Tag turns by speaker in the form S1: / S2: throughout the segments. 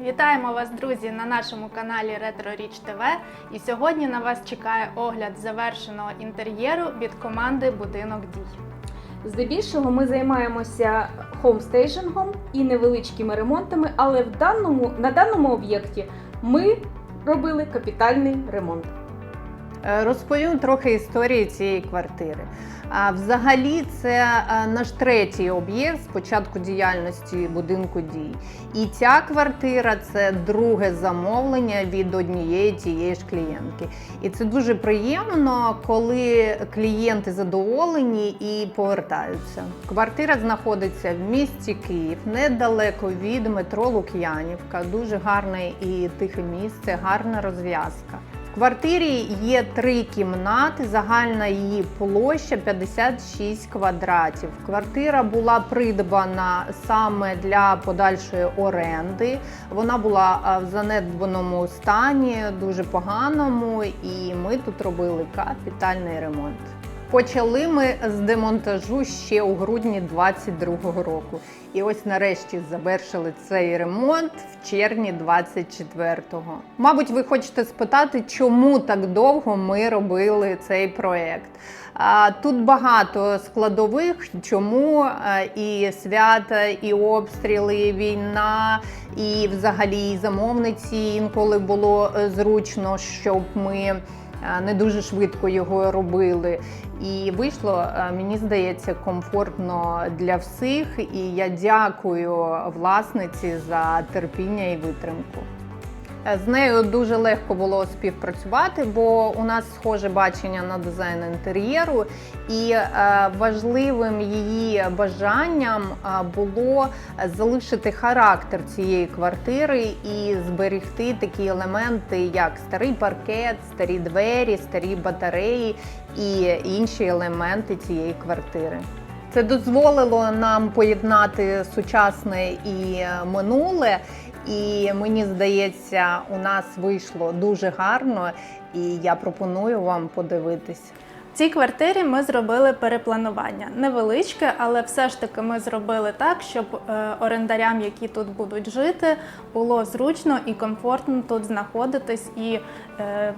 S1: Вітаємо вас, друзі, на нашому каналі Ретро Річ ТВ. І сьогодні на вас чекає огляд завершеного інтер'єру від команди Будинок дій.
S2: Здебільшого ми займаємося хоумстейджингом і невеличкими ремонтами, але в даному, на даному об'єкті ми робили капітальний ремонт.
S3: Е, Розповім трохи історії цієї квартири. Взагалі, це е, наш третій об'єкт з початку діяльності будинку дій. І ця квартира це друге замовлення від однієї тієї ж клієнтки. І це дуже приємно, коли клієнти задоволені і повертаються. Квартира знаходиться в місті Київ, недалеко від метро Лук'янівка. Дуже гарне і тихе місце, гарна розв'язка. Квартирі є три кімнати, загальна її площа 56 квадратів. Квартира була придбана саме для подальшої оренди. Вона була в занедбаному стані, дуже поганому, і ми тут робили капітальний ремонт. Почали ми з демонтажу ще у грудні 22-го року. І ось нарешті завершили цей ремонт в червні 24-го. Мабуть, ви хочете спитати, чому так довго ми робили цей проект. А, Тут багато складових, чому і свята, і обстріли, і війна, і взагалі і замовниці інколи було е, зручно, щоб ми не дуже швидко його робили. І вийшло, е, мені здається, комфортно для всіх. І я дякую власниці за терпіння і витримку. Е, З нею дуже легко було співпрацювати, бо у нас схоже бачення на дизайн інтер'єру, і е, важливим її бажанням е, було залишити характер цієї квартири і зберегти такі елементи, як старий паркет, старі двері, старі батареї і інші елементи цієї квартири. Це дозволило нам поєднати сучасне і минуле. І мені здається, у нас вийшло дуже гарно, і я пропоную вам подивитись.
S1: В цій квартирі ми зробили перепланування. Невеличке, але все ж таки ми зробили так, щоб е, орендарям, які тут будуть жити, було зручно і комфортно тут знаходитись і е,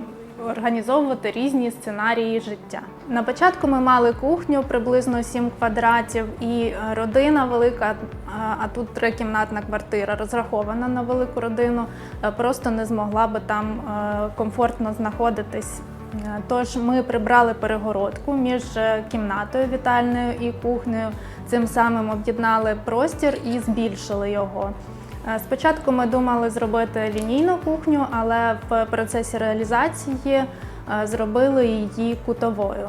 S1: організовувати різні сценарії життя. На початку ми мали кухню приблизно 7 квадратів, і е, родина велика, а- а тут трикімнатна квартира розрахована на велику родину, е, просто не змогла би там е, комфортно знаходитись. Е, Тож ми прибрали перегородку між е, кімнатою вітальною і кухнею. Цим самим об'єднали простір і збільшили його. Е, Спочатку ми думали зробити лінійну кухню, але в процесі реалізації е, зробили її кутовою.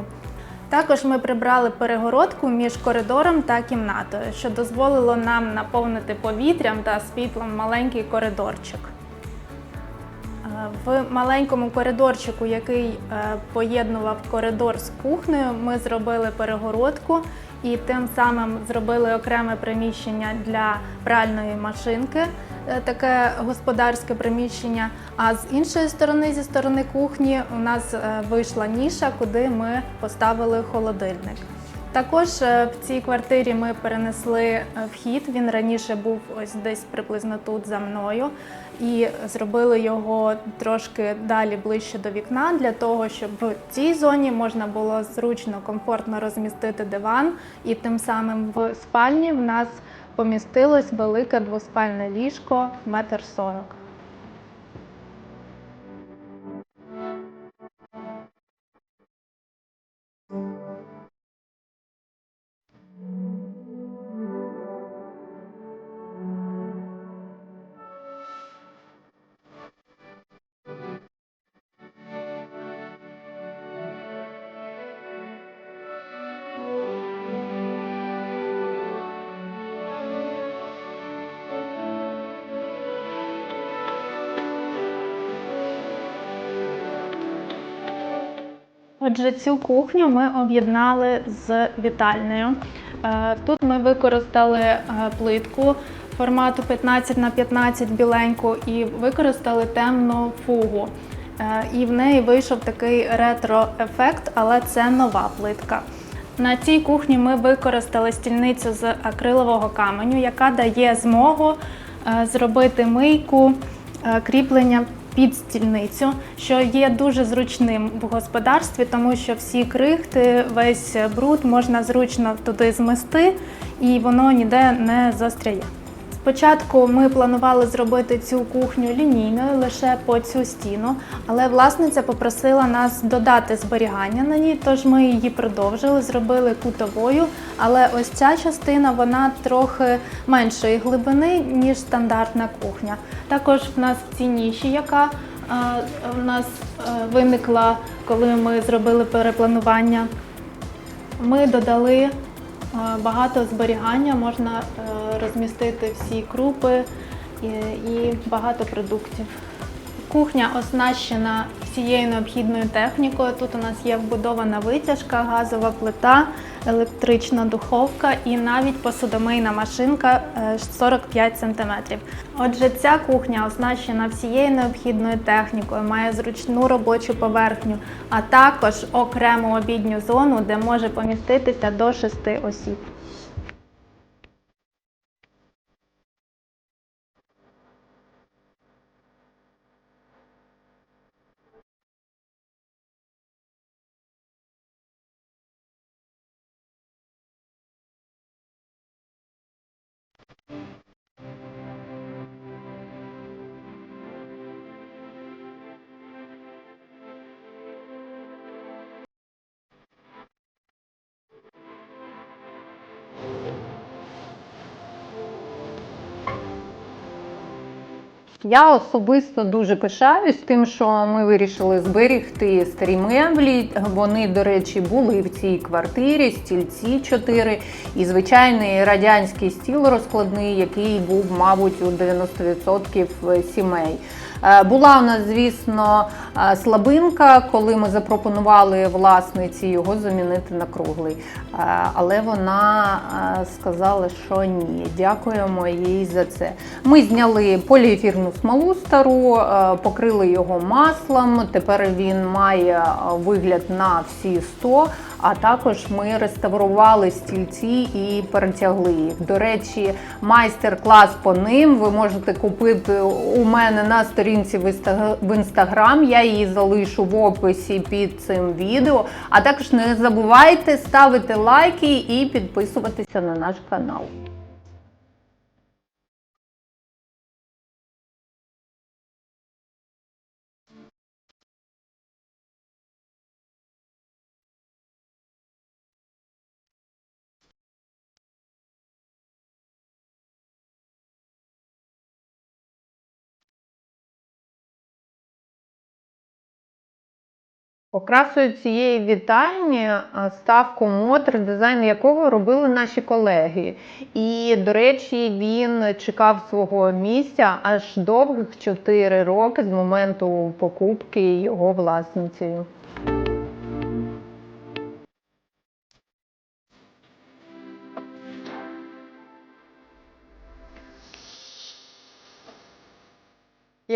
S1: Також ми прибрали перегородку між коридором та кімнатою, що дозволило нам наповнити повітрям та світлом маленький коридорчик. Е, В маленькому коридорчику, який поєднував коридор з кухнею, ми зробили перегородку і тим самим зробили окреме приміщення для пральної машинки, е, таке господарське приміщення. А з іншої сторони, зі сторони кухні, у нас е, вийшла ніша, куди ми поставили холодильник. Також е, в цій квартирі ми перенесли е, вхід. Він раніше був ось десь приблизно тут за мною, і зробили його трошки далі ближче до вікна, для того, щоб в цій зоні можна було зручно, комфортно розмістити диван, і тим самим в спальні в нас помістилось велике двоспальне ліжко метр сорок. Отже, цю кухню ми об'єднали з вітальнею. Е, Тут ми використали е, плитку формату 15 на 15 біленьку і використали темну фугу. Е, І в неї вийшов такий ретро-ефект, але це нова плитка. На цій кухні ми використали стільницю з акрилового каменю, яка дає змогу зробити мийку, кріплення під стільницю, що є дуже зручним в господарстві, тому що всі крихти, весь бруд можна зручно туди змести і воно ніде не застряє. Спочатку ми планували зробити цю кухню лінійною лише по цю стіну, але власниця попросила нас додати зберігання на ній, тож ми її продовжили, зробили кутовою. Але ось ця частина вона трохи меншої глибини, ніж стандартна кухня. Також в нас в цій ніші, яка в нас е, виникла, коли ми зробили перепланування, ми додали багато зберігання, можна е, розмістити всі крупи і багато продуктів. Кухня оснащена всією необхідною технікою. Тут у нас є вбудована витяжка, газова плита, електрична духовка і навіть посудомийна машинка е, 45 см. Отже, ця кухня оснащена всією необхідною технікою, має зручну робочу поверхню, а також окрему обідню зону, де може поміститися до 6 осіб.
S3: Я особисто дуже пишаюсь тим, що ми вирішили зберігти старі меблі. Вони, до речі, були в цій квартирі, стільці 4 і звичайний радянський стіл розкладний, який був, мабуть, у 90% сімей. Е, Була у нас, звісно, е, слабинка, коли ми запропонували власниці його замінити на круглий. Е, Але вона сказала, що ні. Дякуємо їй за це. Ми зняли поліефірну смолу стару, покрили його маслом. Тепер він має вигляд на всі 100, а також ми реставрували стільці і перетягли їх. До речі, майстер-клас по ним ви можете купити у мене на сторінці в інстаграм. Я її залишу в описі під цим відео. А також не забувайте ставити лайки і підписуватися на наш канал. Окрасою цієї вітальні ставку став комод, дизайн якого робили наші колеги. І, до речі, він чекав свого місця аж довгих 4 роки з моменту покупки його власницею.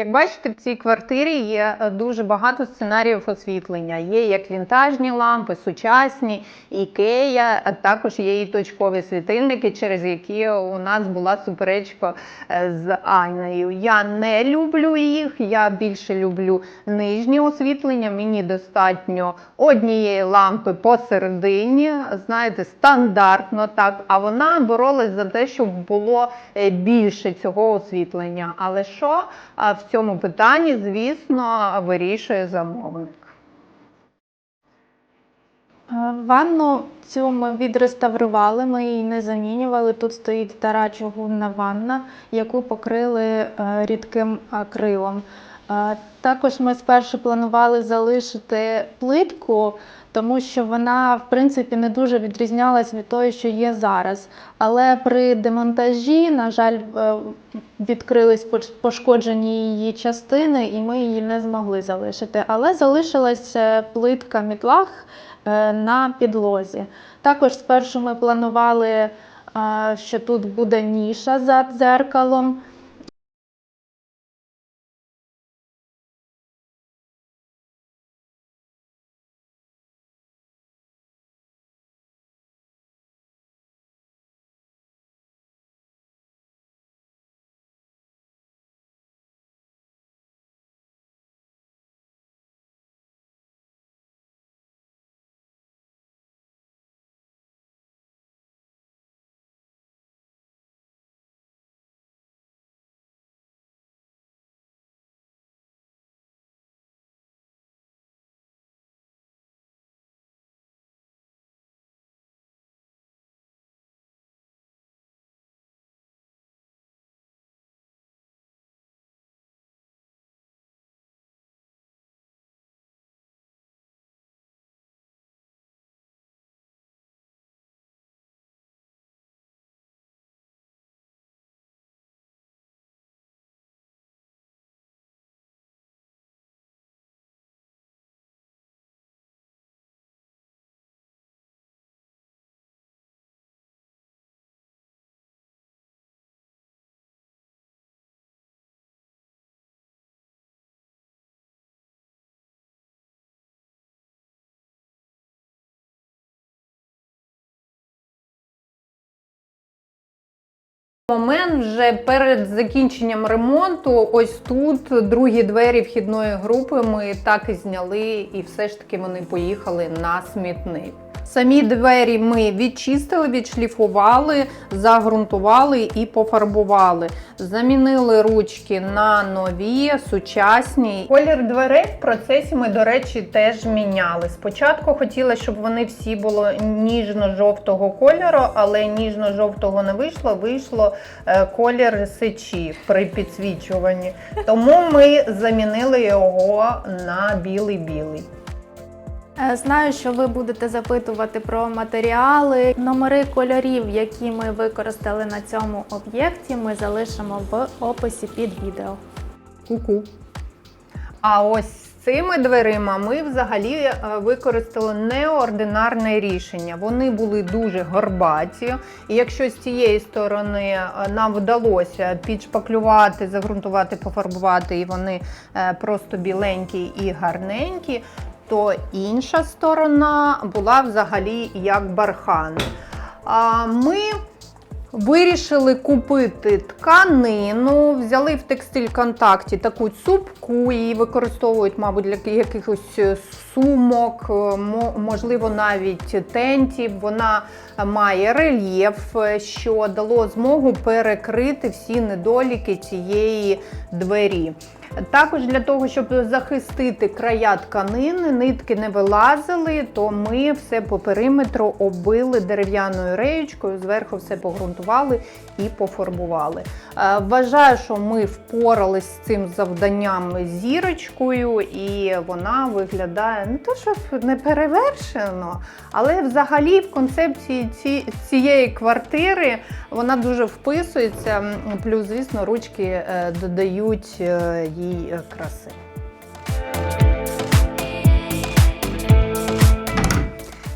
S3: Як бачите, в цій квартирі є е, дуже багато сценаріїв освітлення. Є як вінтажні лампи, сучасні, ікея, а також є і точкові світильники, через які у нас була суперечка е, з Айною. Я не люблю їх, я більше люблю нижнє освітлення. Мені достатньо однієї лампи посередині, знаєте, стандартно так. А вона боролась за те, щоб було е, більше цього освітлення. Але що? А цьому питанні, звісно, вирішує замовник.
S1: Е, Ванну цю ми відреставрували, ми її не замінювали. Тут стоїть стара чугунна ванна, яку покрили е, рідким акрилом. Е, Також ми спершу планували залишити плитку, тому що вона, в принципі, не дуже відрізнялась від тої, що є зараз. Але при демонтажі, на жаль, е, відкрились пош- пошкоджені її частини, і ми її не змогли залишити. Але залишилась е, плитка мітлах е, на підлозі. Також спершу ми планували, що тут буде ніша за дзеркалом.
S3: Момент вже перед закінченням ремонту, ось тут другі двері вхідної групи ми так і зняли, і все ж таки вони поїхали на смітник. Самі двері ми відчистили, відшліфували, загрунтували і пофарбували. Замінили ручки на нові, сучасні. Колір дверей в процесі ми, до речі, теж міняли. Спочатку хотіла, щоб вони всі були ніжно-жовтого кольору, але ніжно-жовтого не вийшло. Вийшло е, колір сечі при підсвічуванні. Тому ми замінили його на білий-білий.
S1: Е, Знаю, що ви будете запитувати про матеріали. Номери кольорів, які ми використали на цьому об'єкті, ми залишимо в описі під відео.
S3: Ку-ку. А ось з цими дверима ми взагалі е, використали неординарне рішення. Вони були дуже горбаті. І якщо з цієї сторони е, нам вдалося підшпаклювати, загрунтувати, пофарбувати, і вони просто біленькі і гарненькі, то інша сторона була взагалі як бархан. А Ми Вирішили купити тканину, взяли в текстиль контакті таку цупку, її використовують, мабуть, для якихось сумок, е, можливо, навіть тентів. Вона має рельєф, е, що дало змогу перекрити всі недоліки цієї двері. Також для того, щоб захистити края тканини, нитки не вилазили, то ми все по периметру оббили дерев'яною реєчкою, зверху все погрунтували і пофарбували. Е, Вважаю, що ми впорались з цим завданням зірочкою, і вона виглядає не то, що не перевершено, але взагалі в концепції ці, цієї квартири вона дуже вписується. Плюс, звісно, ручки е, додають е, їй е, краси.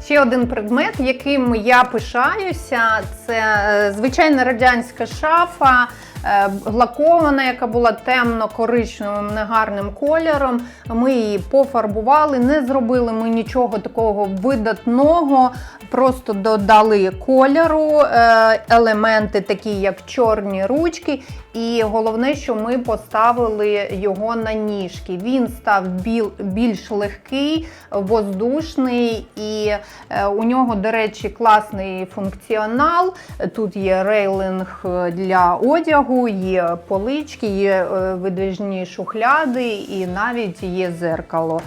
S3: Ще один предмет, яким я пишаюся, це е, звичайна радянська шафа, е, лакована, яка була темно-коричневим, негарним кольором. Ми її пофарбували, не зробили ми нічого такого видатного, просто додали кольору, елементи, такі як чорні ручки. І головне, що ми поставили його на ніжки. Він став біл, більш легкий, воздушний, і е, у нього, до речі, класний функціонал. Тут є рейлинг для одягу, є полички, є е, видвижні шухляди і навіть є зеркало.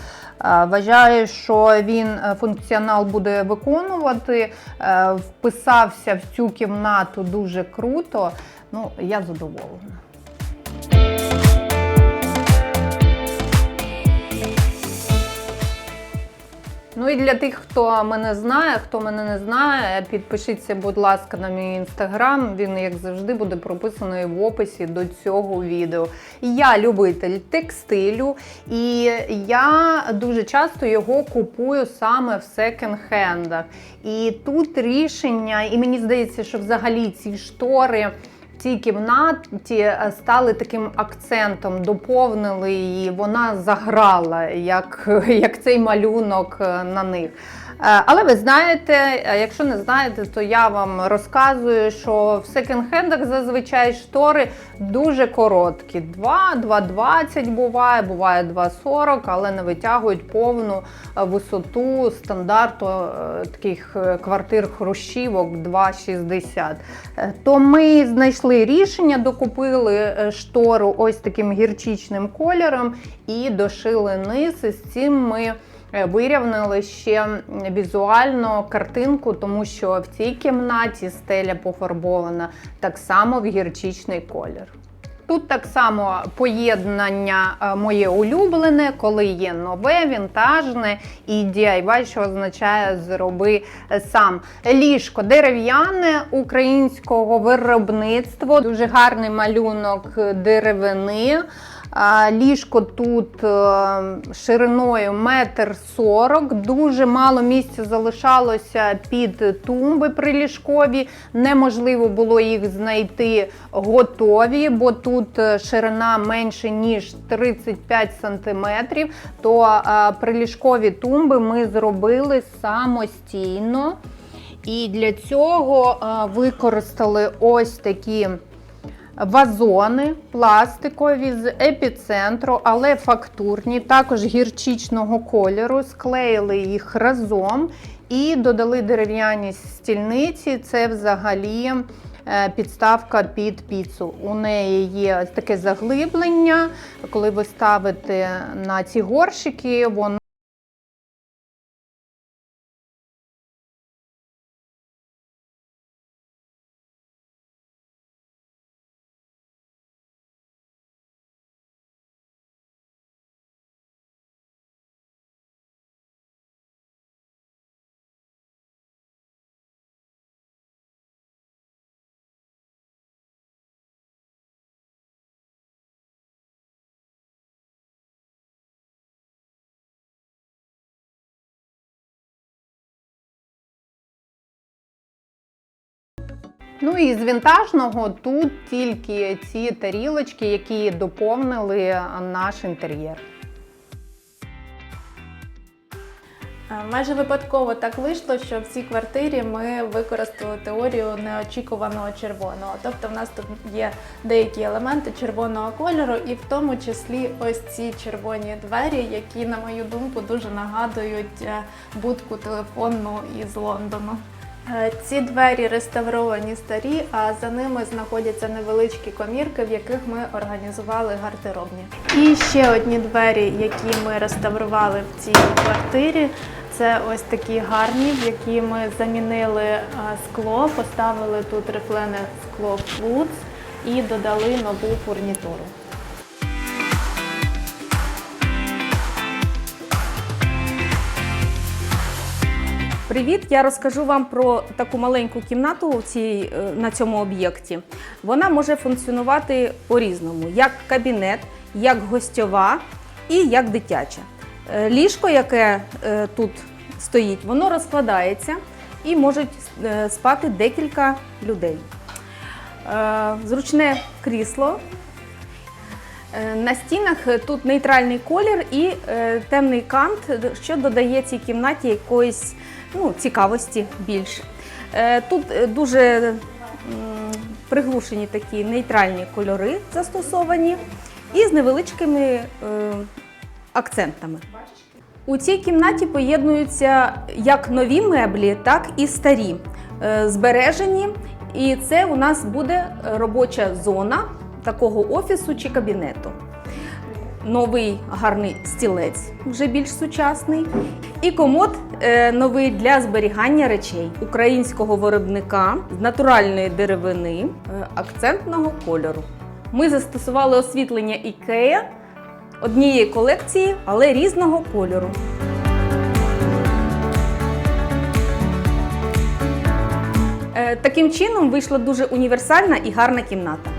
S3: Е, Вважаю, що він е, функціонал буде виконувати, е, вписався в цю кімнату дуже круто. Ну, я задоволена. Ну і для тих, хто мене знає, хто мене не знає, підпишіться, будь ласка, на мій інстаграм. Він, як завжди, буде прописаний в описі до цього відео. Я любитель текстилю, і я дуже часто його купую саме в секонд-хендах. І тут рішення, і мені здається, що взагалі ці штори. Цій кімнаті е, стали таким акцентом, доповнили її, вона заграла, як, як цей малюнок е, на них. Е, Але ви знаєте, е, якщо не знаєте, то я вам розказую, що в секонд-хендах зазвичай штори дуже короткі. 2, 2,20 буває, буває 2,40, але не витягують повну е, висоту стандарту таких квартир хрущівок 2,60. Е, То ми знайшли рішення, докупили штору ось таким гірчичним кольором і дошили низ. І з цим ми е, вирівняли ще візуально картинку, тому що в цій кімнаті стеля пофарбована так само в гірчичний колір. Тут так само поєднання е, моє улюблене, коли є нове, вінтажне і DIY, що означає зроби сам. Ліжко дерев'яне українського виробництва, дуже гарний малюнок деревини. Ліжко тут е, шириною метр сорок. Дуже мало місця залишалося під тумби приліжкові. Неможливо було їх знайти готові, бо тут е, ширина менше ніж 35 сантиметрів. То е, приліжкові тумби ми зробили самостійно. І для цього використали ось такі Вазони пластикові з епіцентру, але фактурні, також гірчичного кольору. Склеїли їх разом і додали дерев'яні стільниці. Це взагалі е, підставка під піцу. У неї є таке заглиблення. Коли ви ставите на ці горщики, воно Ну і з вінтажного тут тільки ці тарілочки, які доповнили наш інтер'єр.
S1: Е, Майже випадково так вийшло, що в цій квартирі ми використали теорію неочікуваного червоного. Тобто в нас тут є деякі елементи червоного кольору, і в тому числі ось ці червоні двері, які, на мою думку, дуже нагадують е, будку телефонну із Лондону. Е, Ці двері реставровані старі, а за ними знаходяться невеличкі комірки, в яких ми організували гардеробні. І ще одні двері, які ми реставрували в цій квартирі. Це ось такі гарні, в які ми замінили е, скло, поставили тут рифлене скло флуц і додали нову фурнітуру.
S2: Привіт! Я розкажу вам про таку маленьку кімнату цій, е, на цьому об'єкті. Вона може функціонувати по-різному: як кабінет, як гостьова і як дитяча. Е, Ліжко, яке е, тут стоїть, воно розкладається і можуть спати декілька людей. Зручне крісло. На стінах тут нейтральний колір і темний кант, що додає цій кімнаті якоїсь ну, цікавості більше. Е, Тут е, дуже приглушені такі нейтральні кольори застосовані і з невеличкими е, акцентами. У цій кімнаті поєднуються як нові меблі, так і старі, збережені. І це у нас буде робоча зона такого офісу чи кабінету. Новий гарний стілець, вже більш сучасний, і комод е, новий для зберігання речей українського виробника з натуральної деревини е, акцентного кольору. Ми застосували освітлення IKEA однієї колекції, але різного кольору. Е, Таким чином вийшла дуже універсальна і гарна кімната.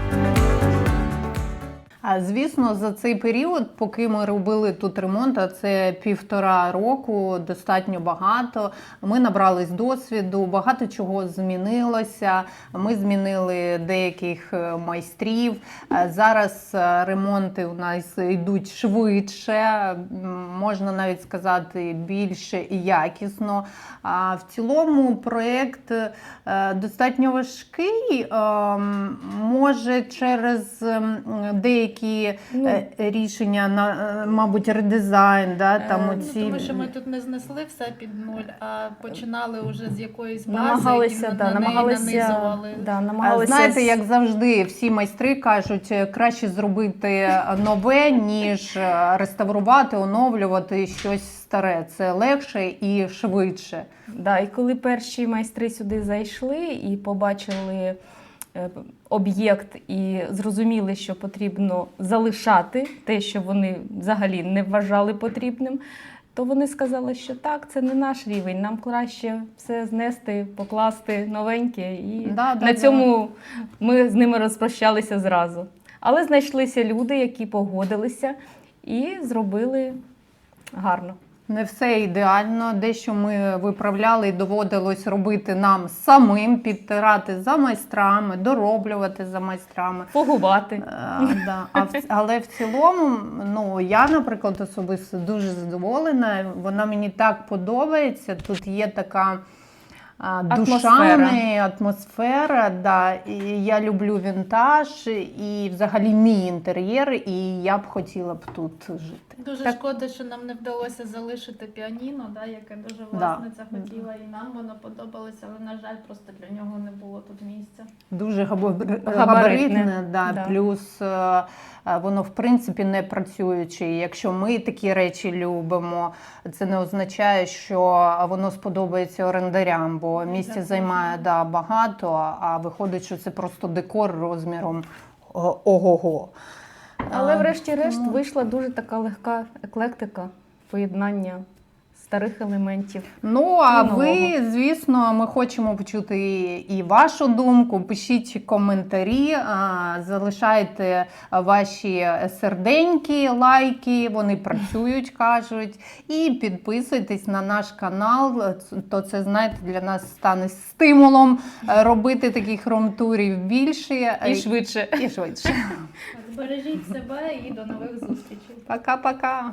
S3: Звісно, за цей період, поки ми робили тут ремонт, а це півтора року, достатньо багато. Ми набрались досвіду, багато чого змінилося. Ми змінили деяких е, майстрів. Е, Зараз е, ремонти у нас йдуть швидше, можна навіть сказати, більше і якісно. А в цілому проєкт достатньо важкий. Ем, Може, через ем,
S2: Ну.
S3: е, рішення, на, е, мабуть, редизайн, да, там
S1: Е,
S4: Ну,
S3: оці...
S4: Тому що ми тут не знесли все під нуль, а починали вже з якоїсь бази,
S2: Намагалися,
S4: і
S2: да,
S4: на неї
S2: намагалися,
S4: нанизували.
S2: да, намагалися
S3: Знаєте, як завжди, всі майстри кажуть, краще зробити нове, ніж реставрувати, оновлювати щось старе. Це легше і швидше.
S2: Да, і коли перші майстри сюди зайшли і побачили об'єкт і зрозуміли, що потрібно залишати те, що вони взагалі не вважали потрібним, то вони сказали, що так, це не наш рівень. Нам краще все знести, покласти новеньке. І
S3: Да, да,
S2: на
S3: да.
S2: цьому ми з ними розпрощалися зразу. Але знайшлися люди, які погодилися і зробили гарно.
S3: Не все ідеально. Дещо ми виправляли і доводилось робити нам самим, підтирати за майстрами, дороблювати за майстрами.
S2: Фогувати.
S3: Е, да. а в, але в цілому, ну я, наприклад, особисто дуже задоволена. Вона мені так подобається. Тут є така а,
S2: Атмосфера.
S3: атмосфера. Да. І я люблю вінтаж і взагалі мій інтер'єр, і я б хотіла б тут жити.
S4: Дуже
S2: Так.
S4: шкода, що нам не вдалося залишити піаніно, да, яке дуже
S3: Да.
S4: власниця хотіла, і нам воно подобалося, але на жаль, просто для нього не було тут місця.
S3: Дуже габар-
S2: Габаритне.
S3: габаритне, да,
S2: Да.
S3: плюс е, е, воно в принципі не працююче. І Якщо ми такі речі любимо, це не означає, що воно сподобається орендарям, бо місця займає да, багато, а виходить, що це просто декор розміром ого-го.
S2: Але врешті-решт
S3: тому-
S2: вийшла дуже така легка еклектика, поєднання старих елементів.
S3: Ну, а
S2: Ну,
S3: ви, звісно, ми хочемо почути і вашу думку. Пишіть коментарі, залишайте ваші серденькі, лайки, вони працюють, кажуть. І підписуйтесь на наш канал. То це, знаєте, для нас стане стимулом е, робити таких ром-турів більше
S2: І швидше.
S3: і швидше.
S4: Бережіть себе і до нових зустрічей.
S3: Пока-пока.